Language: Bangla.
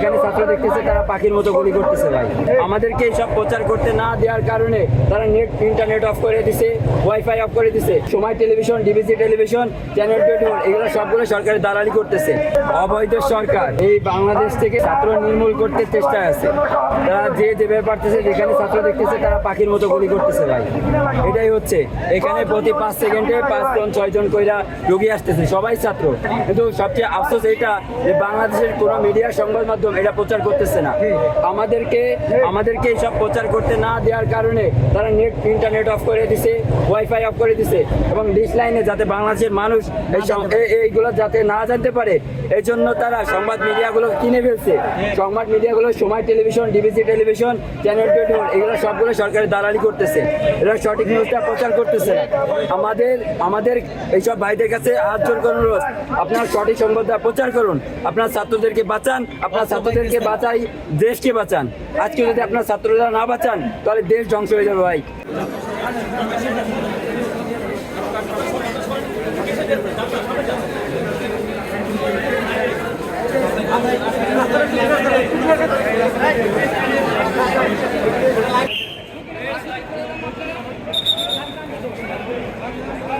যেখানে ছাত্র দেখতেছে তারা পাখির মতো গুলি করতেছে ভাই। আমাদেরকে এইসব প্রচার করতে না দেওয়ার কারণে তারা নেট ইন্টারনেট অফ করে দিছে ওয়াইফাই অফ করে দিছে। Somoy television DBC television channel twenty এগুলো সবগুলো সরকারের দালালি করতেছে। অবৈধ সরকার, এই বাংলাদেশ থেকে ছাত্র নির্মূল করতে চেষ্টায় আছে। তারা যে যেভাবে পারতেছে, যেখানে ছাত্র দেখতেছে, তারা পাখির মতো গুলি করতেছে ভাই। এটাই হচ্ছে। এখানে প্রতি পাঁচ সেকেন্ডে পাঁচজন, ছয়জন কইরা রোগী আসতেছে, সবাই ছাত্র। কিন্তু সবচেয়ে আফসোস এটা যে বাংলাদেশের কোনো মিডিয়া সংবাদ মাধ্যম এটা প্রচার করতেছে না। আমাদেরকে আমাদেরকে এইসব প্রচার করতে না দেওয়ার কারণে তারা নেট ইন্টারনেট অফ করে দিছে ওয়াইফাই অফ করে দিছে এবং ডিশ লাইনে যাতে বাংলাদেশের মানুষ এইগুলো যাতে না জানতে পারে এই জন্য তারা সংবাদ মিডিয়াগুলো কিনে ফেলছে। সংবাদ মিডিয়াগুলো Somoy television DBC television channel twenty এগুলো সবগুলো সরকারের দালালি করতেছে। এরা সঠিক নিউজটা প্রচার করতেছে না। আমাদের আমাদের এইসব ভাইদের কাছে হাত জোর অনুরোধ আপনার সঠিক সংবাদটা প্রচার করুন। আপনার ছাত্রদেরকে বাঁচান আপনার ছাত্রদেরকে বাঁচাই দেশকে বাঁচান। আজকে যদি আপনার ছাত্ররা না বাঁচান তাহলে দেশ ধ্বংস হয়ে যাবে ভাই। Thank